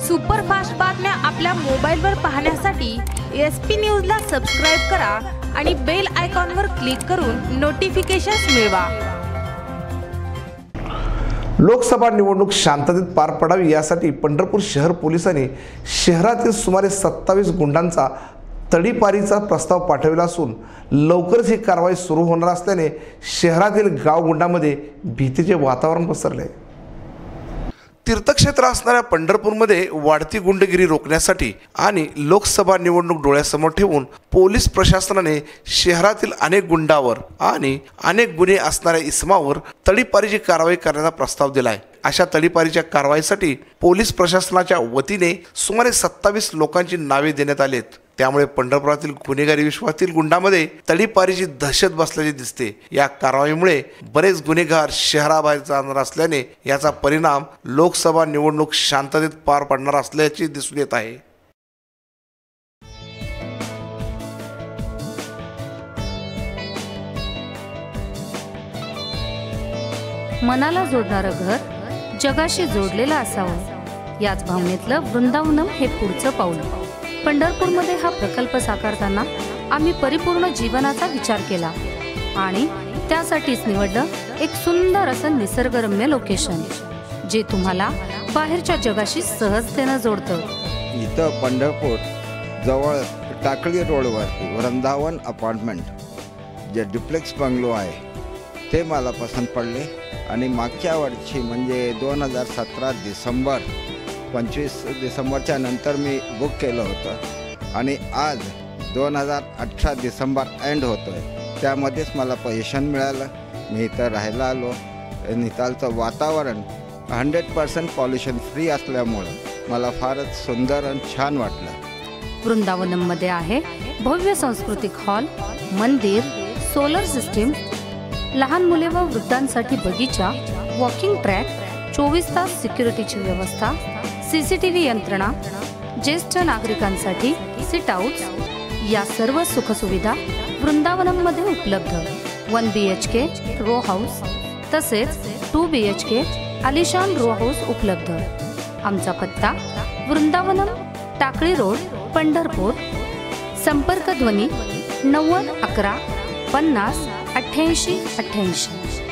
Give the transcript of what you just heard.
Superfast बातम्या आपल्या मोबाईलवर पाहण्यासाठी एस पी न्यूजला सबस्क्राईब करा आणि बेल आयकॉनवर क्लिक करून नोटिफिकेशन्स मिळवा लोकसभा निवडणूक शांततेत पार पडावी यासाठी पंढरपूर शहर पोलिसांनी शहरातील सुमारे सत्तावीस गुंडांचा तडीपारीचा प्रस्ताव पाठविला असून लवकरच ही कारवाई सुरू होणार असल्याने शहरातील गावगुंडामध्ये भीतीचे वातावरण पसरले आहे. तीर्थक्षेत्र असणाऱ्या पंढरपूरमध्ये वाढती गुंडगिरी रोखण्यासाठी आणि लोकसभा निवडणूक डोळ्यासमोर ठेवून पोलीस प्रशासनाने शहरातील अनेक गुंडावर आणि अनेक गुन्हे असणाऱ्या इसमावर तडीपारीची कारवाई करण्याचा प्रस्ताव दिलाय. अशा तडीपारीच्या कारवाईसाठी पोलीस प्रशासनाच्या वतीने सुमारे सत्तावीस लोकांची नावे देण्यात आलीत. त्यामुळे पंढरपुरातील गुन्हेगारी विश्वातील गुंडामध्ये तडीपारीची दहशत बसल्याचे दिसते. या कारवाईमुळे बरेच गुन्हेगार शहराबाहेर जाणार असल्याने याचा परिणाम लोकसभा निवडणूक शांततेत पार पडणार असल्याचे दिसून येत आहे. मनाला जोडणारं घर जगाशी जोडलेलं असावं. याच भावनेतलं वृंदावनम हे पुढचं पाऊल. पंढरपूरमध्ये हा प्रकल्प साकारताना आम्ही परिपूर्ण जीवनाचा विचार केला आणि त्यासाठीच निवडलं एक सुंदर असं निसर्गरम्य लोकेशन जे तुम्हाला बाहेरच्या जगाशी सहजतेनं जोडतं. इथं पंढरपूर जवळ टाकळी रोडवरती वृंदावन अपार्टमेंट जे डुप्लेक्स बंगलो आहे ते मला पसंत पडले. आणि मागच्या वर्षी म्हणजे दोन हजार सतरा डिसेंबर पंचवीस डिसेंबरच्या नंतर मी बुक केलं होतं. आणि आज दोन हजार अठरा डिसेंबर एंड होतो आहे त्यामध्येच मला पोझिशन मिळालं. मी इथं राहायला आलो. नितालचं वातावरण हंड्रेड पर्सेंट पॉल्युशन फ्री असल्यामुळं मला फारच सुंदर आणि छान वाटलं. वृंदावनममध्ये आहे भव्य सांस्कृतिक हॉल मंदिर सोलर सिस्टीम लहान मुले व वृद्धांसाठी बगीचा वॉकिंग ट्रॅक चोवीस तास सिक्युरिटीची व्यवस्था सी सी टी व्ही यंत्रणा ज्येष्ठ नागरिकांसाठी सिट या सर्व सुखसुविधा वृंदावनममध्ये उपलब्ध. One B H K row house तसेच टू बी एच के आलिशान रो हाऊस उपलब्ध. आमचा पत्ता वृंदावनम टाकळी रोड पंढरपूर. संपर्क ध्वनी नव्वद अकरा पन्नास अठ्ठ्याऐंशी अठ्ठ्याऐंशी